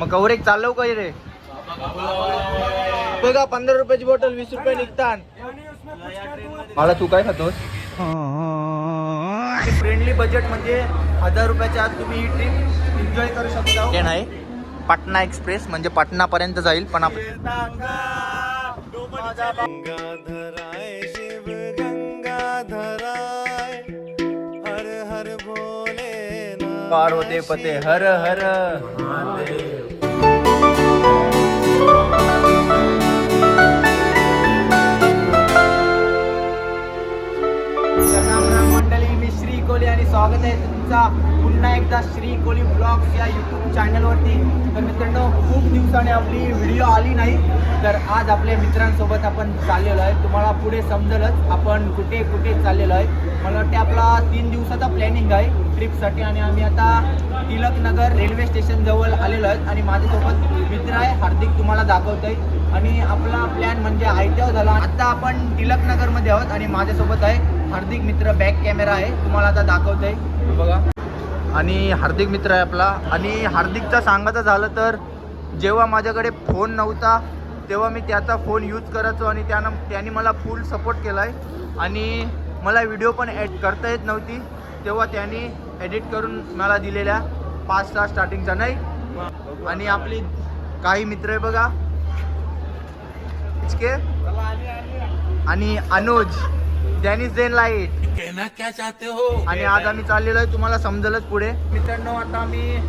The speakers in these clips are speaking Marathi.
मग कवरेक चालव काही रे? बघा पंधरा रुपयाची बॉटल वीस रुपये निघतात. मला तू काय खातोस? फ्रेंडली बजेट म्हणजे हजार रुपयाच्या आत तुम्ही ही ट्रिप एन्जॉय करू शकता. ते नाही. पटना एक्सप्रेस म्हणजे पटना पर्यंत जाईल पण आपण गंगाधराय शिव गंगाधराय हर हर भोले पार्वते पते हर हर. स्वागत आहे तुमचा पुन्हा एकदा श्री कोली ब्लॉग्स या यूट्यूब चॅनलवरती तर मित्रांनो खूप दिवसाने आपली व्हिडिओ आली नाही तर आज आपल्या मित्रांसोबत आपण चाललेलो आहे. तुम्हाला पुढे समजेलच आपण कुठे कुठे चाललेलो आहे. मला वाटते आपला तीन दिवसाचा प्लॅनिंग आहे ट्रिपसाठी आणि आम्ही आता तिलकनगर रेल्वे स्टेशन जवळ आलेलो आहेत आणि माझ्यासोबत मित्र आहे हार्दिक तुम्हाला दाखवत आहे आणि आपला प्लॅन म्हणजे आयत्या झाला. आता आपण तिलकनगरमध्ये आहोत आणि माझ्यासोबत आहे हार्दिक मित्र बॅक कॅमेरा आहे. तुम्हाला आता दाखवत आहे बघा. आणि हार्दिक मित्र आहे आपला. आणि हार्दिकचा सांगायचं झालं तर जेव्हा माझ्याकडे फोन नव्हता तेव्हा मी त्याचा फोन यूज करायचो आणि त्यानं त्याने मला फुल सपोर्ट केला आहे आणि मला व्हिडिओ पण ॲड करता येत नव्हती. तेव्हा त्यांनी एडिट करून मला दिलेल्या पाच सहा स्टार्टिंगचा नाही? आणि आपली काही मित्र आहे बघा. इचके. आणि अनुज. डॅनिस देन लाइट कहना क्या चाहते हो? आणि आज आम्ही चाललेलो आहे तुम्हाला समजेलच पुढे. मित्रांनो आता आम्ही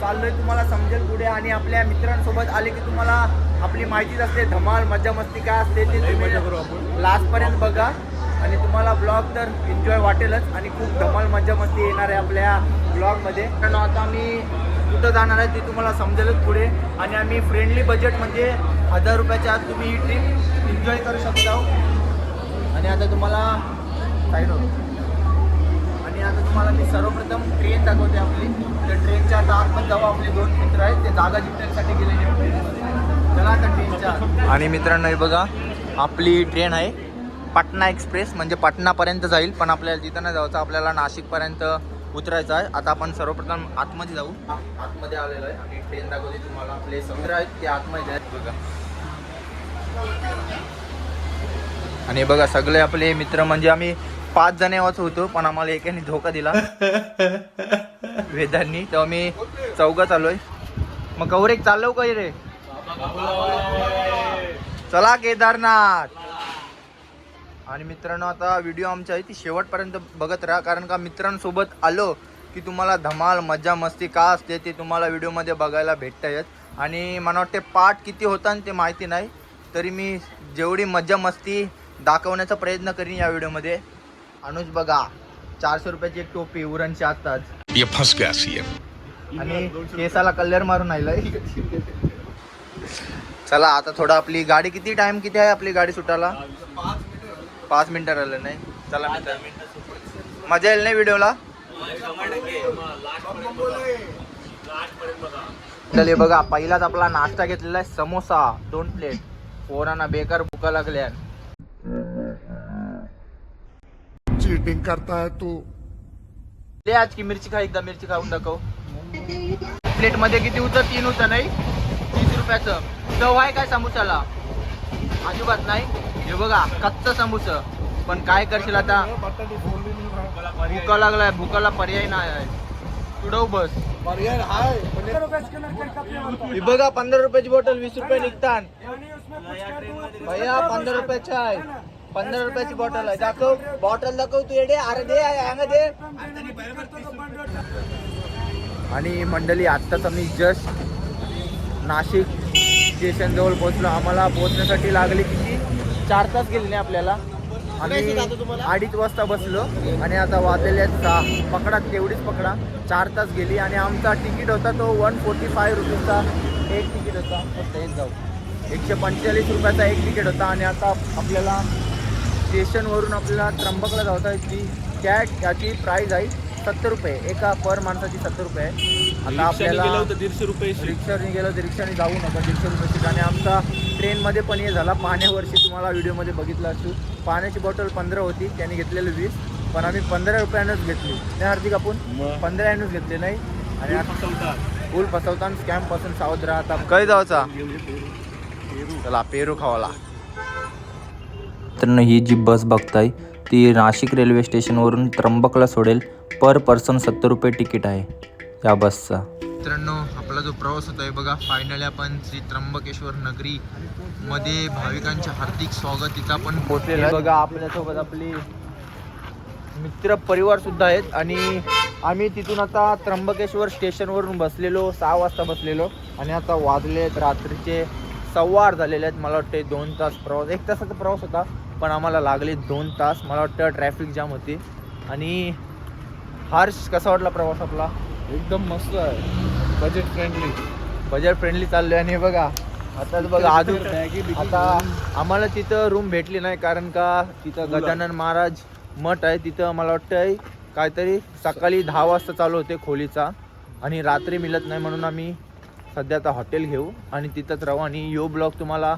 चाललोय तुम्हाला समजेल पुढे आणि आपल्या मित्रांसोबत आले की तुम्हाला आपली माहितीच असते. धमाल मजा मस्ती काय असते ते तुम्ही लास्ट पर्यंत बघा. आणि तुम्हाला ब्लॉग तर एन्जॉय वाटेलच आणि खूप धमाल मजा मस्ती येणार आहे आपल्या ब्लॉगमध्ये कारण आता आम्ही कुठं जाणार आहे ते तुम्हाला समजेलच पुढे. आणि आम्ही फ्रेंडली बजेट म्हणजे हजार रुपयाच्या आत तुम्ही ही ट्रिप एन्जॉय करू शकता. आणि आता तुम्हाला साईड आणि आता तुम्हाला मी सर्वप्रथम ट्रेन दाखवते आपली. तर ट्रेनच्या आता आतमध्ये जाऊ आपले दोन मित्र आहेत. ते जागा जिंकण्यासाठी गेलेले चला आता ट्रेनच्या आणि मित्रांनो हे बघा आपली ट्रेन आहे पाटणा एक्सप्रेस. म्हणजे पटनापर्यंत जाईल पण आपल्याला जिथं नाही जायचं आपल्याला नाशिकपर्यंत उतरायचं आहे. आता आपण सर्वप्रथम आतमध्ये जाऊ. आतमध्ये आलेलो आहे. आणि ट्रेन दाखवते तुम्हाला. आपले समुद्र आहेत ते आतमध्ये आहेत. बघा. आणि बघा सगळे आपले मित्र म्हणजे आम्ही पाच जण वाच होतो पण आम्हाला एकाने धोका दिला. वेदांनी. तेव्हा मी चौघात आलोय. मग कवरेक चाललो काही रे? चला केदारनाथ. आणि मित्रांनो आता व्हिडिओ आमच्या आहे ती शेवटपर्यंत बघत राहा कारण का मित्रांसोबत आलो की तुम्हाला धमाल मजा मस्ती का असते ते तुम्हाला व्हिडिओमध्ये बघायला भेटता येत आणि मला वाटते पाठ किती होता ते माहिती नाही तरी मी जेवढी मजा मस्ती दाखवण्याचा प्रयत्न करीन या व्हिडिओमध्ये. अनुज बघा चारशे रुपयाची एक टोपी उरणची आत्ताच. ये फंस गया सीएम आणि केसाला कलर मारून आलाय चला आता थोडं आपली गाडी किती टाइम किती आहे आपली गाडी सुटायला? पाच मिनिटं राहिलं नाही. चला मजा येईल नाही व्हिडिओला? चले बघा पहिलाच आपला नाश्ता घेतलेला आहे समोसा दोन प्लेट पोरांना बेकार भुका लागल्या चीटिंग करता है तू. दे आज की मिरची खा एकदा मिरची खाऊन दाखव. प्लेटमध्ये किती होतं? तीन होतं नाही? तीस रुपयाचं. चव आहे काय समोसाला? अजिबात नाही. हे बघा कच्चा समोस. पण काय करशील आता? भुका लागलाय. भुकाला पर्याय नाही आहे. तुडव बस. हे बघा पंधरा रुपयाची बॉटल वीस रुपये निघतात भैया पंधरा रुपयाची आहे. पंधरा रुपयाची बॉटल आहे. दाखव बॉटल दाखव तू येडे अरे दे अंग दे. आणि मंडळी आत्ताच आम्ही जस्ट नाशिक स्टेशन जवळ पोहोचलो. आम्हाला पोहोचण्यासाठी लागले किती? चार तास गेले नाही आपल्याला. आम्ही अडीच वाजता बसलो. आणि आता वाजलेले सहा. पकडा तेवढीच पकडा. चार तास गेली आणि आमचा तिकीट होता तो वन फोर्टी फाय रुपीजचा. एक तिकीट होता. फक्त एक जाऊ. एकशे पंचेचाळीस रुपयाचा एक तिकीट होता. आणि आता आपल्याला स्टेशनवरून आपल्याला त्र्यंबकला जाता येते त्या याची प्राईज आहे सत्तर रुपये. एका पर माणसाची सत्तर रुपये आहे. आता आपल्याला दीडशे रुपये रिक्षाने गेलो तर रिक्षाने जाऊ नका दीडशे रुपयाची आणि आमचा ट्रेनमध्ये पण हे झाला. पाण्यावरची तुम्हाला व्हिडिओमध्ये बघितलं असू. पाण्याची बॉटल पंधरा होती त्याने घेतलेलं वीस. पण आम्ही पंधरा रुपयानंच घेतली. नाही हार्दिक आपण? पंधरा घेतले नाही? आणि फुल फसवता आणि स्कॅमपासून सावध राहता काय जायचा चला पेरू खावाला. तर ही जी बस बघताय ती नाशिक रेल्वे स्टेशनवरून त्र्यंबकला सोडेल. पर पर्सन सत्तर रुपये तिकीट आहे या बसचा. मित्रांनो आपला जो प्रवास होता आहे बघा फायनली आपण श्री त्र्यंबकेश्वर नगरी मध्ये भाविकांचे हार्दिक स्वागत इथं आपण पोहोचलेलो आहे. बघा आपल्यासोबत आपली मित्र परिवार सुद्धा आहेत आणि आम्ही तिथून आता त्र्यंबकेश्वर स्टेशनवरून बसलेलो सहा वाजता बसलेलो आणि आता वाजले आहेत रात्रीचे सव्वा आठ झालेले आहेत. मला वाटते दोन तास प्रवास एक तासाचा प्रवास होता पण आम्हाला लागले दोन तास. मला वाटतं ट्रॅफिक जाम होती. आणि हर्ष कसा वाटला प्रवास आपला? एकदम मस्त आहे. बजेट फ्रेंडली बजेट फ्रेंडली चाललोय. आणि हे बघा आता बघा अजून आता आम्हाला तिथं रूम भेटली नाही कारण का तिथं गजानन महाराज मठ आहे. तिथं मला वाटतं काहीतरी सकाळी दहा वाजता चालू होते खोलीचा. आणि रात्री मिळत नाही म्हणून आम्ही सध्या आता हॉटेल घेऊ आणि तिथंच राहू. आणि यो ब्लॉग तुम्हाला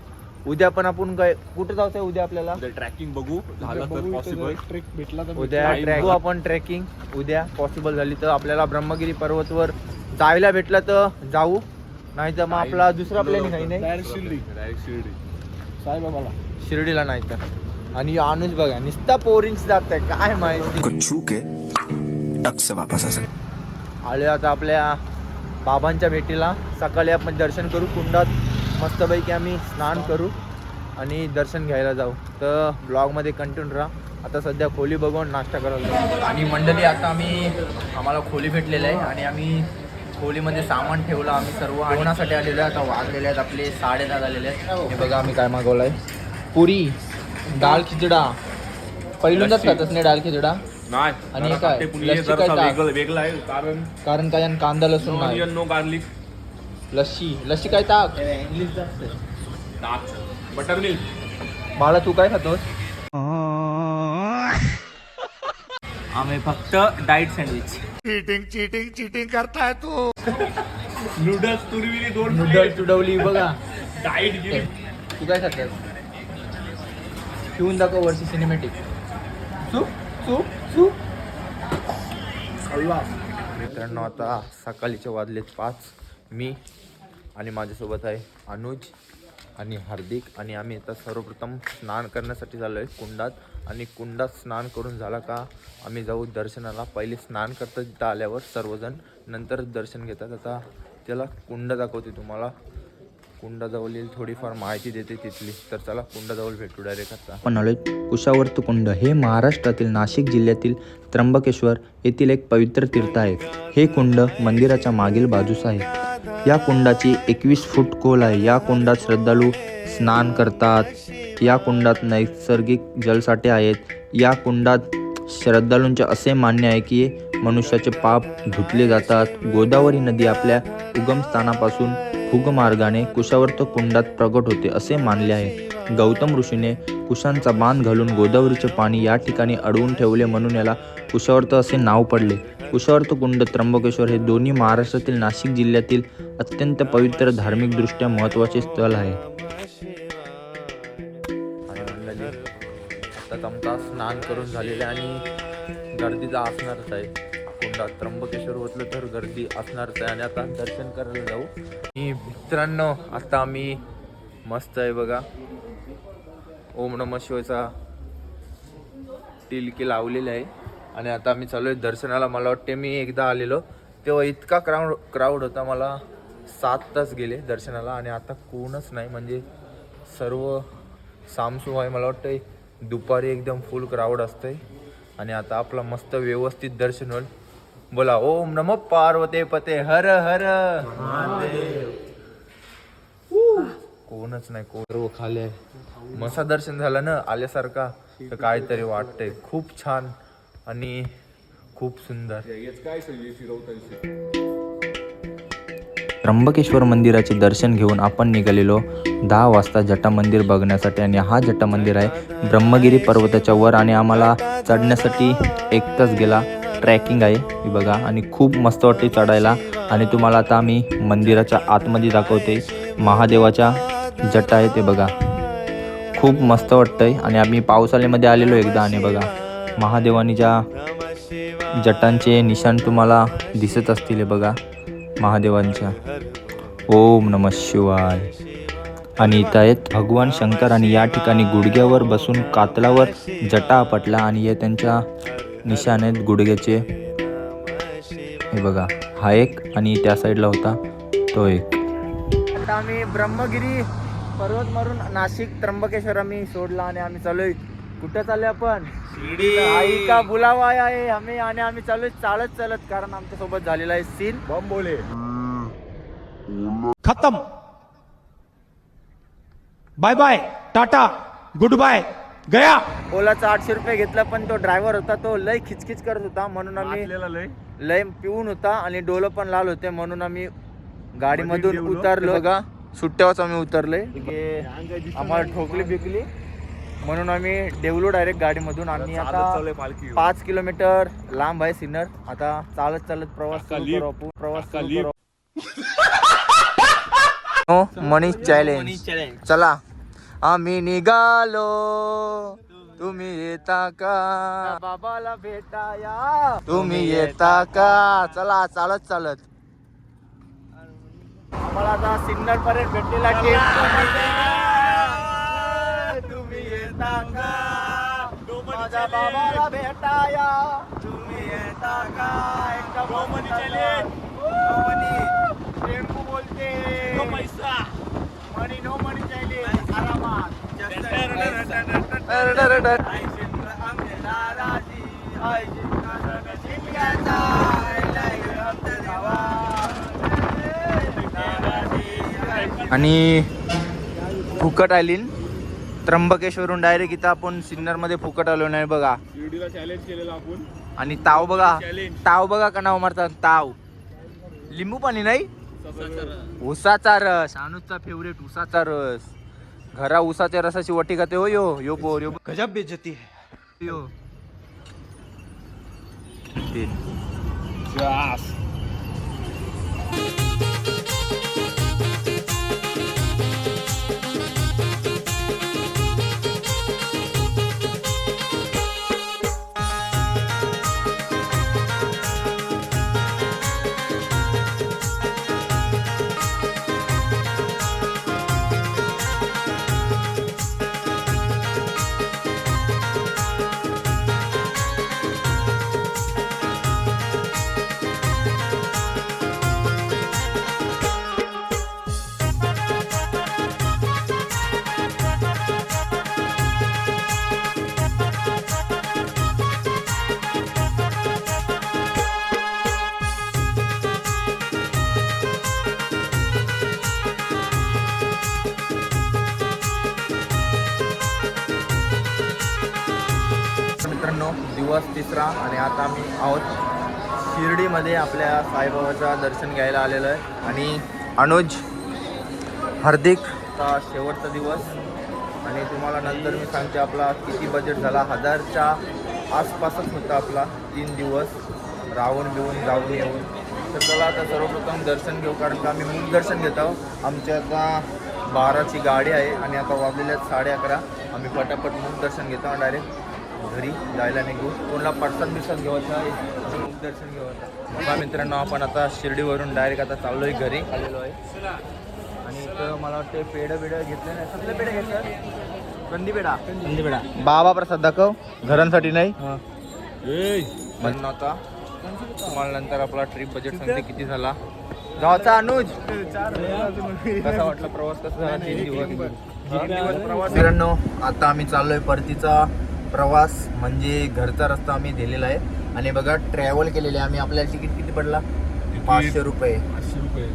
उद्या पण आपण काय कुठं जायचं आहे उद्या आपल्याला? ट्रॅकिंग बघू. झालं तर पॉसिबल ट्रेक भेटला उद्या ट्रॅक आपण ट्रेकिंग. उद्या पॉसिबल झाली तर आपल्याला ब्रह्मगिरी पर्वतवर जायला भेटलं तर जाऊ. नाही तर मग आपला दुसरा प्लॅनिंग आहे नाही शिर्डी. शिर्डीला नाही तर. आणि अनुज बघा निस्ता पोरींच जात आहे. काय माहिती? छू के टक से वापस आ सकते. आले आता आपल्या बाबांच्या भेटीला सकाळी आपण दर्शन करू. कुंडात मस्तपैकी आम्ही स्नान करू आणि दर्शन घ्यायला जाऊ. तर ब्लॉगमध्ये कंटिन्यू राहा. आता सध्या खोली बघून नाश्ता करायला जाऊ. आणि मंडळी आता आम्ही आम्हाला खोली भेटलेलं आहे आणि आम्ही खोलीमध्ये सामान ठेवलं. आम्ही सर्व जेवणासाठी आलेलो आहे. आता वाजलेले आहेत. आपले साडे दहा झालेले आहेत. हे बघा आम्ही काय मागवलं आहे. पुरी डाळ खिचडा. पहिल्यांदाच खातच नाही डाळ खिचडा? नाही. आणि जरा काय? पुलिस लस्सी जरासा काय टाक? वेगळं वेगळं आहे कारण कारण काय आणि कांदा लसूण नाही? Onion no garlic lassi. Lassi काय टाक बटर मिल्क बाळा तू काय खातोस? आम्ही फक्त diet sandwich cheating cheating cheating करता है तू. नूडल्स तुरविली दोन नूडल तुडवली बघा. डाईट तू काय खातोस? ठेवून दाखव वरची सिनेमॅटिक चूप मित्रांनो आता सकाळीचे वाजलेत पाच. मी आणि माझ्यासोबत आहे अनुज आणि हार्दिक आणि आम्ही आता सर्वप्रथम स्नान करण्यासाठी झालो आहे कुंडात. आणि कुंडात स्नान करून झाला का आम्ही जाऊ दर्शनाला. पहिले स्नान करता तिथं आल्यावर सर्वजण नंतर दर्शन घेतात. आता त्याला कुंड दाखवते तुम्हाला. कुंडाजवळ थोडीफार माहिती देते तिथली. तर चला कुंडाजवळ भेटू डायरेक्ट आता. आपण आलोय कुशावर्त कुंड हे महाराष्ट्रातील नाशिक जिल्ह्यातील त्र्यंबकेश्वर येथील एक पवित्र तीर्थ आहे. हे कुंड मंदिराच्या मागील बाजूस आहे. या कुंडाची एकवीस फूट खोल आहे. या कुंडात श्रद्धाळू स्नान करतात. या कुंडात नैसर्गिक जलसाठे आहेत. या कुंडात श्रद्धाळूंचे असे मान्य आहे की मनुष्याचे पाप धुतले जातात. गोदावरी नदी आपल्या उगमस्थानापासून फुगमार्गाने कुशावर्त कुंडात प्रगट होते असे मानले आहे. गौतम ऋषीने कुशांचा बांध घालून गोदावरीचे पाणी या ठिकाणी अडवून ठेवले म्हणून याला कुशावर्त असे नाव पडले. कुशावर्त कुंड त्र्यंबकेश्वर हे दोन्ही महाराष्ट्रातील नाशिक जिल्ह्यातील अत्यंत पवित्र धार्मिकदृष्ट्या महत्त्वाचे स्थळ आहे. आता आमचा स्नान करून झालेलं आहे आणि गर्दीचा असणारच आहे. कुंडात त्र्यंबकेश्वर होतलं तर गर्दी असणारच आहे आणि आता दर्शन करायला जाऊ. मी मित्रांनो आता आम्ही मस्त आहे बघा. ओम नम शिवायचा टिलकी लावलेली आहे. आणि आता आम्ही चालू आहे दर्शनाला. मला वाटते मी एकदा आलेलो. तेव्हा इतका क्राऊड क्राऊड होता. मला सात तास गेले दर्शनाला आणि आता कोणच नाही. म्हणजे सर्व सामसू आहे. मला वाटतं दुपारी एकदम फुल क्राऊड असतंय. आणि आता आपला मस्त व्यवस्थित दर्शन होईल. बोला ओम नमो पार्वते पते हर हर। कोणच नाही कोरव सर्व खाली आहे. मसा दर्शन झालं ना आल्यासारखा. तर काहीतरी वाटतंय. खूप छान आणि खूप सुंदर. त्र्यंबकेश्वर मंदिराचे दर्शन घेऊन आपण निघालेलो. दहा वाजता जटा मंदिर बघण्यासाठी आणि हा जटा मंदिर आहे ब्रह्मगिरी पर्वताच्या वर आणि आम्हाला चढण्यासाठी एक तास गेला. ट्रॅकिंग आहे. हे बघा. आणि खूप मस्त वाटते चढायला. आणि तुम्हाला आता आम्ही मंदिराच्या आतमध्ये दाखवते. महादेवाच्या जटा आहे ते बघा. खूप मस्त वाटतंय. आणि आम्ही पावसाळ्यामध्ये आलेलो एकदा. आणि बघा महादेवानी ज्या जटांचे निशाण तुम्हाला दिसत असतील बघा महादेवांच्या. ओम नम शिवाय. आणि इथं आहेत भगवान शंकर. आणि या ठिकाणी गुडघ्यावर बसून कातलावर जटा आपटला. आणि हे त्यांच्या निशाण आहेत गुडघ्याचे. हे बघा हा एक आणि त्या साईडला होता तो एक. आता आम्ही ब्रह्मगिरी पर्वत मारून नाशिक त्र्यंबकेश्वर आम्ही सोडला आणि आम्ही चालूय कुठं चाललोय आपण? आई का बुलावा आहे आम्ही आणि आम्ही चाललोय चालत चालत कारण आमच्यासोबत झालेला आहे सीन. बॉम्बोले खत्म. Bye bye tata goodbye. गया! ओलाचा आठशे रुपये घेतला पण तो ड्रायव्हर होता तो लय खिचखिच करत होता. म्हणून आम्ही लय? लय पिऊन होता आणि डोलं पण लाल होते. म्हणून आम्ही गाडीमधून उतरलो. बघा सुट्ट्यावरच आम्ही उतरलोय की आम्हाला ठोकली बिकली. म्हणून आम्ही डेवलो डायरेक्ट गाडीमधून. आणि आता पालखी पाच किलोमीटर लांब आहे सिन्नर. आता चालत चालत प्रवास अक्का सुरू लिफ्ट. करू आपण. प्रवास सुरू. करू हो, मनीष चॅलेंज चला. आम्ही निघालो. तुम्ही येता का? बाबाला भेटाया. तुम्ही येता का? चला चालत चालत. आम्हाला आता सिग्नल पर्यंत भेटलेला तुम्ही येता का? माझ्या बाबाला भेटाया. तुम्ही येता का? एकदम बोलते. मनी नो मनी आरामात आणि फुकट आलीन. त्र्यंबकेश्वरून डायरेक्ट इथं आपण सिन्नरमध्ये फुकट आलो नाही बघा. शिर्डीला चॅलेंज केलेलं आपण. आणि ताव बघा. ताव बघा का नाव मारतात ताव. लिंबू पाणी नाही? उसाचा रस. अनुजचा फेवरेट उसाचा रस. घरा उसाच्या रसाची वटी खाते हो यो यो पोर यो गजब बेइज्जती है। यो। मित्रांनो दिवस तिसरा आणि आता आम्ही आहोत शिर्डीमध्ये आपल्या साईबाबाचं दर्शन घ्यायला आलेलं आहे. आणि अनुज हार्दिकचा शेवटचा दिवस. आणि तुम्हाला नंतर मी सांगते आपला किती बजेट झाला. हजारच्या आसपासच होता आपला तीन दिवस. राहून घेऊन जाऊन येऊन. तर चला आता सर्वप्रथम दर्शन घेऊ कारण का आम्ही मुख दर्शन घेत आहोत. आमच्या आता बाराची गाडी आहे आणि आता वाजलेल्या साडे अकरा. आम्ही पटापट मुख दर्शन घेतो डायरेक्ट घरी जायला निघू. कोणाला पटसन बिसन मुख दर्शन घेवायचं. बघा मित्रांनो आपण आता शिर्डीवरून डायरेक्ट आता चाललो आहे घरी. आलेलो आहे. आणि इथं मला वाटतं पेढं बिडं घेतलं नाही. कसले पेढे घेतलं? कंदी पेढा कंदी पेढा बाबा प्रसाद दाखव. घरांसाठी नाही. म्हणून आता तुम्हाला नंतर आपला ट्रिप बजेट सांगते किती झाला. गावचा अनुज. कसा वाटला प्रवास? कसा झाला? तीन दिवस. मित्रांनो आता आम्ही चाललोय परतीचा प्रवास म्हणजे घरचा रस्ता आम्ही दिलेला आहे. आणि बघा ट्रॅव्हल केलेले आम्ही आपल्याला तिकीट किती पडला? पाचशे रुपये.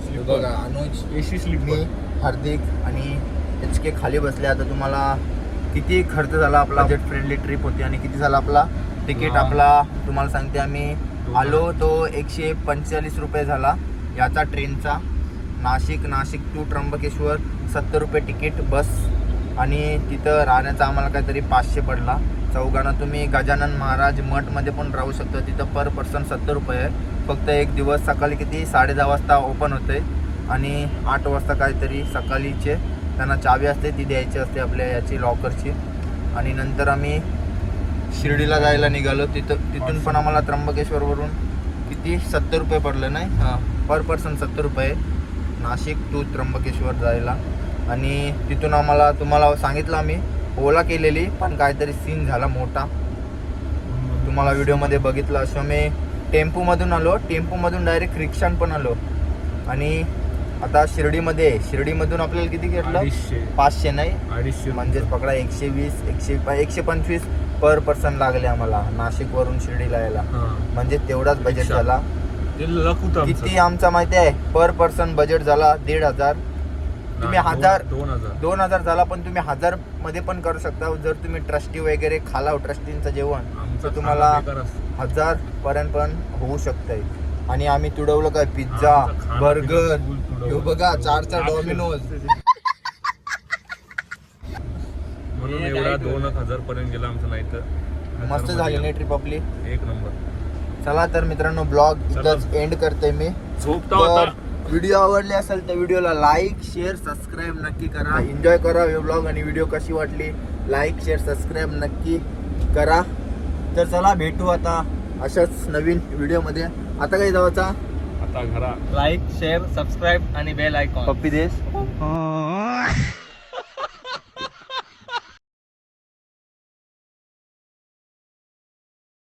हे बघा अनुज एसी स्लीप मी हार्दिक आणि एच के खाली बसले. आता तुम्हाला किती खर्च झाला आपला? बजेट फ्रेंडली ट्रिप होती आणि किती झाला आपला? तिकीट आपला तुम्हाला सांगते आम्ही आलो तो एकशे पंचेचाळीस रुपये झाला. याचा ट्रेनचा नाशिक नाशिक टू त्र्यंबकेश्वर सत्तर रुपये तिकीट बस आणि तिथं राहण्याचा आम्हाला काहीतरी पाचशे पडला. चौघांना तुम्ही गजानन महाराज मठमध्ये पण राहू शकता. तिथं पर पर्सन सत्तर रुपये आहे. फक्त एक दिवस सकाळी किती? साडे दहा वाजता ओपन होते. आणि आठ वाजता काहीतरी सकाळीचे त्यांना चावी असते ती द्यायची असते आपल्या याची लॉकरची आणि नंतर आम्ही शिर्डीला जायला निघालो. तिथं तिथून पण आम्हाला त्र्यंबकेश्वरवरून किती? सत्तर रुपये पडलं नाही? हां. पर पर्सन सत्तर रुपये. नाशिक टू त्र्यंबकेश्वर जायला. आणि तिथून आम्हाला तुम्हाला सांगितलं आम्ही ओला केलेली पण काहीतरी सीन झाला मोठा. तुम्हाला व्हिडिओमध्ये बघितलं असं. मी टेम्पोमधून आलो टेम्पोमधून डायरेक्ट रिक्षान पण आलो. आणि आता शिर्डीमध्ये. शिर्डीमधून आपल्याला किती घेतलं? पाचशे नाही? अडीचशे म्हणजेच पकडा एकशे वीस एकशे एकशे पंचवीस पर पर्सन लागले आम्हाला नाशिकवरून शिर्डीला यायला. म्हणजे तेवढाच बजेट. झाला. किती आमचा माहिती आहे? पर पर्सन बजेट झाला दीड हजार. तुम्ही हजार दोन हजार दोन हजार झाला पण तुम्ही हजारमध्ये पण करू शकता जर तुम्ही ट्रस्टी वगैरे खाला ट्रस्टींचं जेवण तर तुम्हाला. हजार पर्यंत पण होऊ शकतंय आणि आम्ही तुडवलं काय पिझ्झा बर्गर. हे बघा चार चार. डॉमिनोज म्हणून एवढा दोन हजार पर्यंत गेला आमचं नाही तर मस्त झाली नाही. ट्रिप आपली एक नंबर चला तर मित्रांनो ब्लॉग. इथंच एंड करते मी झोपता व्हिडिओ आवडले असेल तर व्हिडिओला लाईक शेअर सबस्क्राईब नक्की करा. एन्जॉय करा हे ब्लॉग आणि व्हिडिओ कशी वाटली? लाईक शेअर सबस्क्राईब नक्की करा. तर चला भेटू आता अशाच नवीन व्हिडिओमध्ये आता काही जावाचा? आता घरा. लाईक शेअर सबस्क्राईब आणि बेल आयकॉन पप्पी देस अं,